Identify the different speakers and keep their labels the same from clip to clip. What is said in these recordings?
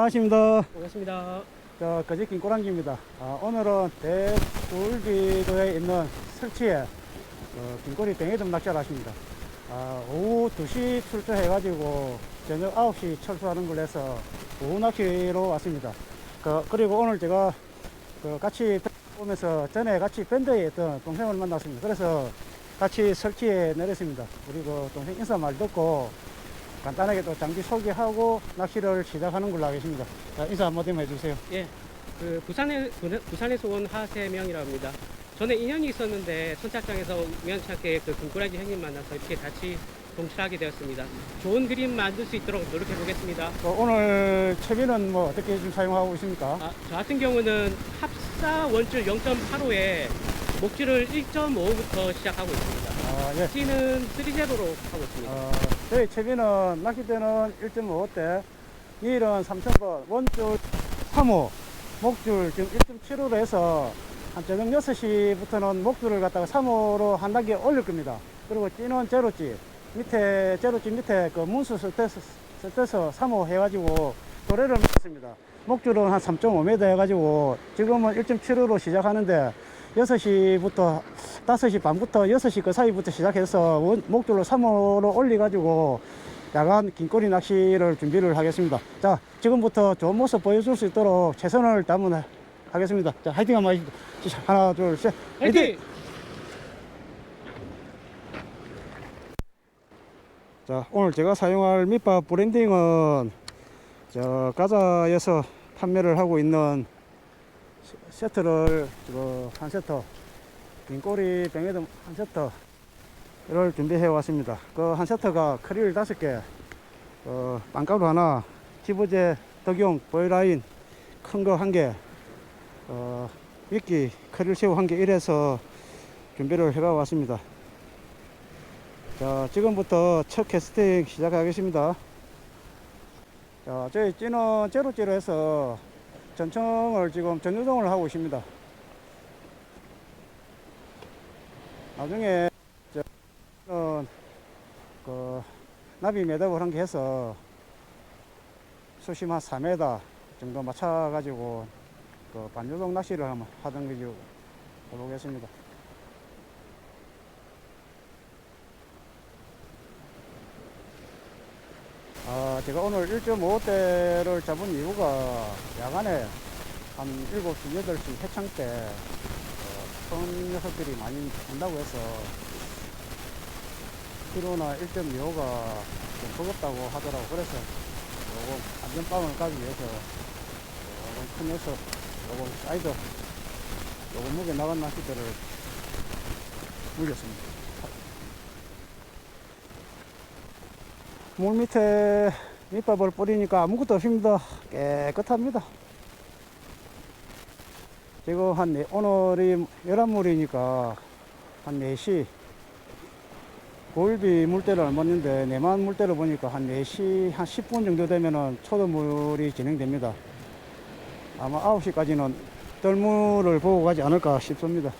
Speaker 1: 반갑습니다.
Speaker 2: 반갑습니다.
Speaker 1: 저 거제 김꼬랑기입니다. 아, 오늘은 대굴기도에 있는 설치에 어, 김꼬리 뱅에돔 낚시를 하십니다. 아, 오후 2시 출조해가지고 저녁 9시 철수하는 걸 해서 오후 낚시로 왔습니다. 그, 그리고 오늘 제가 그 같이 오면서 전에 같이 밴드에 있던 동생을 만났습니다. 그래서 같이 설치에 내렸습니다. 그리고 동생 인사 말 듣고 간단하게 또 장비 소개하고 낚시를 시작하는 걸로 하겠습니다. 자, 인사 한마디만 해주세요.
Speaker 2: 예, 그 부산에 부- 부산에서 온 하세명이라고 합니다. 전에 인연이 있었는데 선착장에서 우연찮게 그 금꾸라지 형님 만나서 이렇게 같이 동출하게 되었습니다. 좋은 그림 만들 수 있도록 노력해 보겠습니다.
Speaker 1: 또 오늘 채비는 뭐 어떻게 좀 사용하고 있습니까?
Speaker 2: 아, 저 같은 경우는 합사 원줄 0.85에 목줄을 1.5부터 시작하고 있습니다.
Speaker 1: 아, 예.
Speaker 2: C는 3제로로 하고 있습니다.
Speaker 1: 어, 저희 채비는 낚시 때는 1.5대, 닐은 3,000번, 원줄 3호, 목줄 지금 1.75로 해서 한 저녁 6시부터는 목줄을 갖다가 3호로 한 단계 올릴 겁니다. 그리고 찌는 제로찌, 밑에, 제로찌 밑에 그 문수 스테스, 스테서 3호 해가지고 도래를 했습니다. 목줄은 한 3.5m 해가지고 지금은 1.75로 시작하는데 6시부터 5시 반부터 6시 그 사이부터 시작해서 원- 목줄로 3호로 올려가지고 야간 긴꼬리 낚시를 준비를 하겠습니다. 자, 지금부터 좋은 모습 보여줄 수 있도록 최선을 다하면 하겠습니다. 자, 화이팅 한번 하십시오. 자, 하나, 둘, 셋.
Speaker 2: 화이팅!
Speaker 1: 자, 오늘 제가 사용할 밑밥 브랜딩은 저 가자에서 판매를 하고 있는 세- 세트를 한 세트 긴꼬리 뱅에돔 한 세트를 준비해 왔습니다. 그 한 세트가 크릴 다섯 개, 어, 빵가루 하나, 티브제 덕용 보이라인 큰 거 한 개, 어, 미끼 크릴 새우 한 개 이래서 준비를 해가 왔습니다. 자, 지금부터 첫 캐스팅 시작하겠습니다. 자, 저희 찌는 제로찌로 해서 전청을 지금 전유동을 하고 있습니다. 나중에 그 나비 매듭을 한개 해서 수심 한 4m 정도 맞춰가지고 그 반유동 낚시를 한번 하던 거죠. 해보겠습니다. 아, 제가 오늘 1.5대를 잡은 이유가 야간에 한 7시, 8시 해창 때 어, 큰 녀석들이 많이 온다고 해서 키로나 1.25가 좀 버겁다고 하더라고 그래서 요거 안전빵을 까기 위해서 요거 큰 녀석 요거 사이드 요거 무게 나간 낚시대를 물렸습니다. 물 밑에 밑밥을 뿌리니까 아무것도 없습니다. 깨끗합니다. 지금 한, 네- 오늘이 11물이니까 한 4시, 골비 물때를 알았는데, 내만 물때를 보니까 한 4시, 한 10분 정도 되면은 초도물이 진행됩니다. 아마 9시까지는 뜰물을 보고 가지 않을까 싶습니다.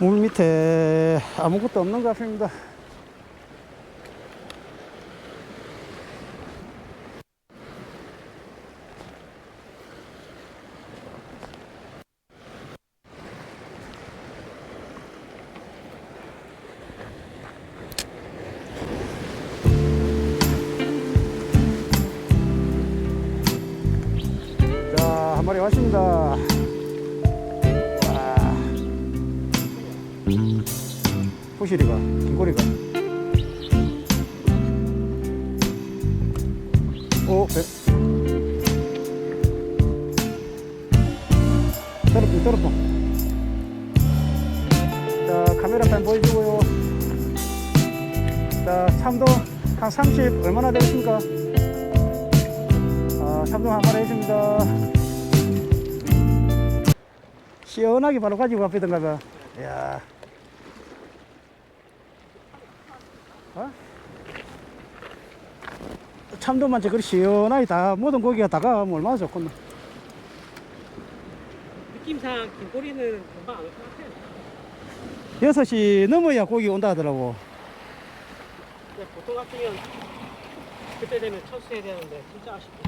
Speaker 1: 물 밑에 아무것도 없는 것 같습니다. 자, 한 마리 왔습니다. 와. 후시리가, 긴꼬리가. 오, 배. 떨어뽕, 떨어뽕. 자, 카메라 판 보여주고요. 자, 참돔 한30 얼마나 되겠습니까? 아, 참돔 한 마리 있습니다. 시원하게 바로 가지고 가피던가 봐. 이야. 참돔만 저 그리 시원하게 다 모든 고기가 다가가면 얼마나 좋겠나.
Speaker 2: 느낌상 긴꼬리는 금방 안 올 것 같아요.
Speaker 1: 6시 넘어야 고기 온다 하더라고.
Speaker 2: 근데 보통 같으면 그때 되면 철수해야 되는데 진짜 아쉽다.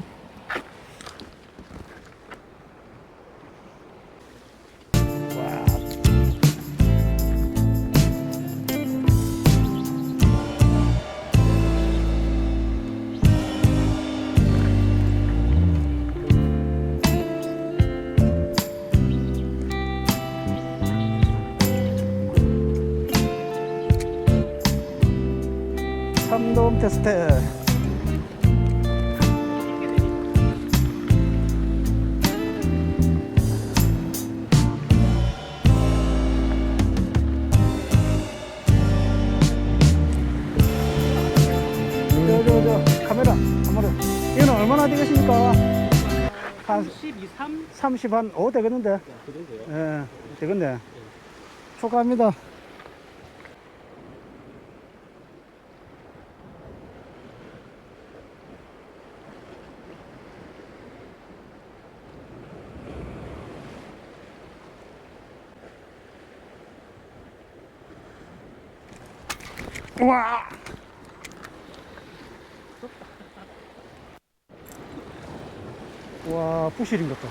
Speaker 1: 테스트. 저, 저, 저, 카메라, 카메라. 이거는 얼마나 되겠습니까? 한
Speaker 2: 32, 3?
Speaker 1: 30, 한 5 되겠는데?
Speaker 2: 그 정도요.
Speaker 1: 예, 되겠네. 축하합니다. 와! 와, 부실인 것도.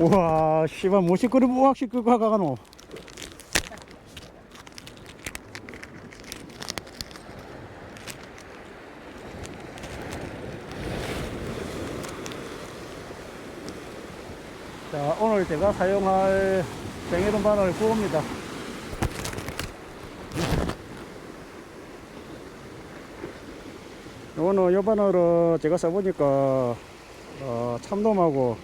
Speaker 1: 우와, 씨발, 뭐시 끄리 우악씩 끄고 가가노. 자, 오늘 제가 사용할 뱅에돈 바늘 구호입니다. 요거는 요 바늘을 제가 써보니까 어, 참돔하고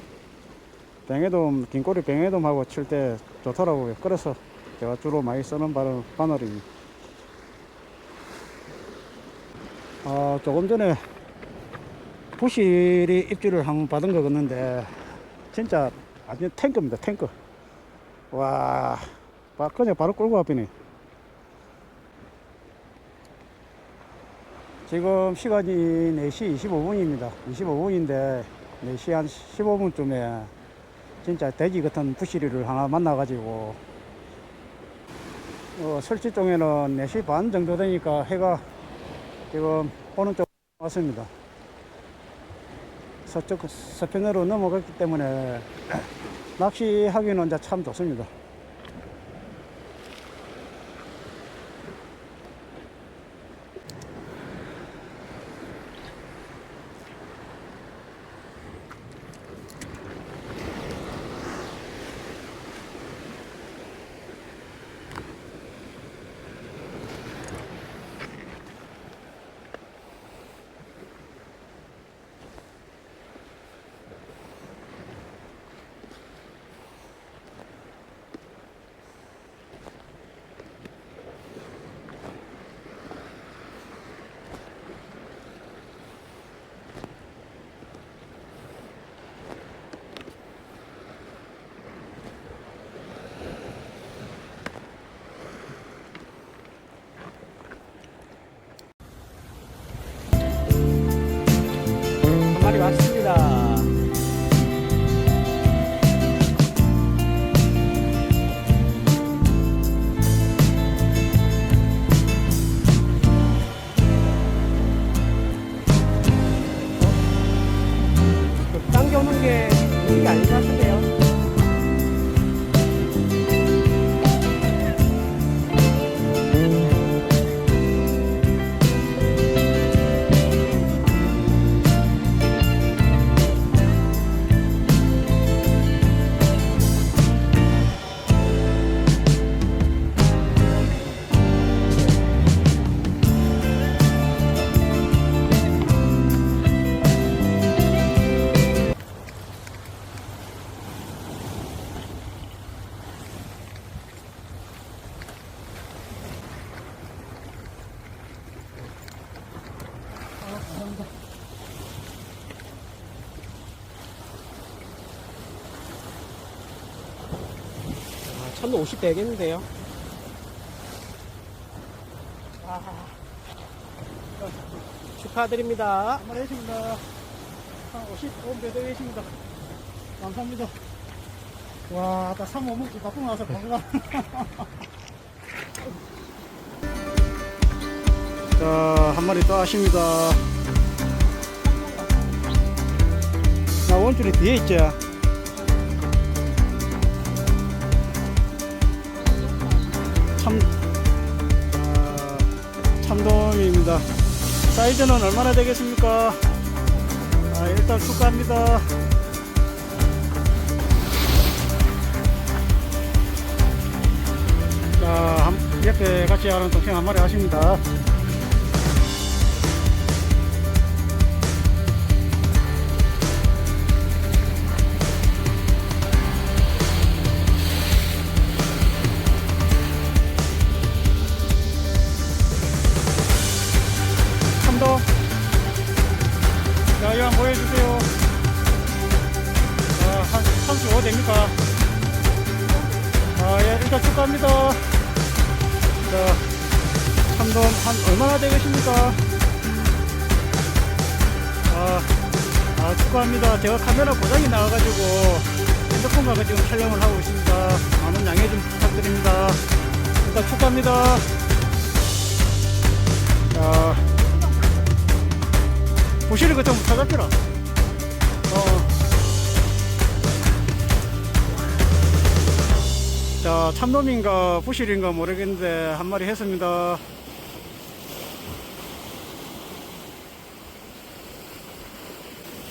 Speaker 1: 뱅에돔, 긴꼬리 뱅에돔하고 칠 때 좋더라고요. 그래서 제가 주로 많이 쓰는 바늘, 바늘입니다. 아, 조금 전에 부실이 입질을 한번 받은 거 같는데 진짜 아주 탱크입니다, 탱크. 와, 바- 그냥 바로 끌고 와버리네. 지금 시간이 4시 25분입니다. 25분인데 4시 한 15분쯤에 진짜 돼지 같은 부시리를 하나 만나 가지고 어, 설치 쪽에는 4시 반 정도 되니까 해가 지금 오는 쪽 왔습니다. 서쪽 서편으로 넘어갔기 때문에 낚시하기는 참 좋습니다.
Speaker 2: 한 마리 아, 참도 50 되겠는데요.
Speaker 1: 아,
Speaker 2: 축하드립니다.
Speaker 1: 한마리 했습니다. 한 55배도 계십니다. 감사합니다. 와, 아까 3호 먹지 갖고 나서 건강. 자, 한 마리 또 하십니다. 나 원줄이 뒤에 있지? 참, 아, 참돔입니다. 사이즈는 얼마나 되겠습니까? 아, 일단 축하합니다. 자, 한, 옆에 같이 하는 동생 한 마리 하십니다. 핸드폰과 지금 촬영을 하고 있습니다. 많은 양해 좀 부탁드립니다. 일단 축하합니다. 자, 부실이 그좀 찾았더라. 어. 자, 참돔인가 부실인가 모르겠는데 한 마리 했습니다.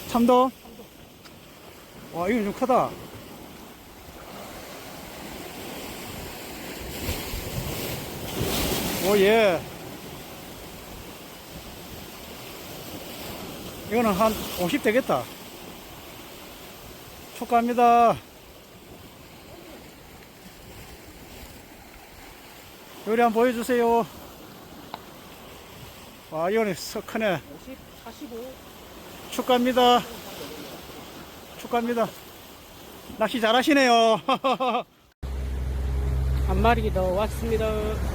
Speaker 1: 참돔? 와, 이거 좀 크다. 오, 예. 이거는 한 50 되겠다. 축하합니다. 요리 한번 보여주세요. 와, 이거는 썩 크네.
Speaker 2: 50, 45.
Speaker 1: 축하합니다. 축하합니다. 낚시 잘하시네요.
Speaker 2: 한 마리 더 왔습니다.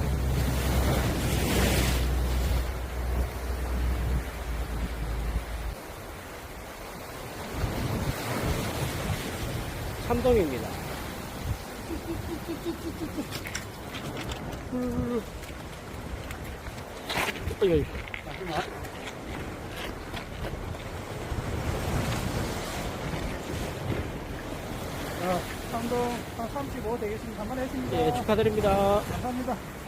Speaker 2: 참돔입니다. 어이,
Speaker 1: 자, 상동 한35 되겠습니다. 한번 했습니다.
Speaker 2: 예, 축하드립니다.
Speaker 1: 감사합니다.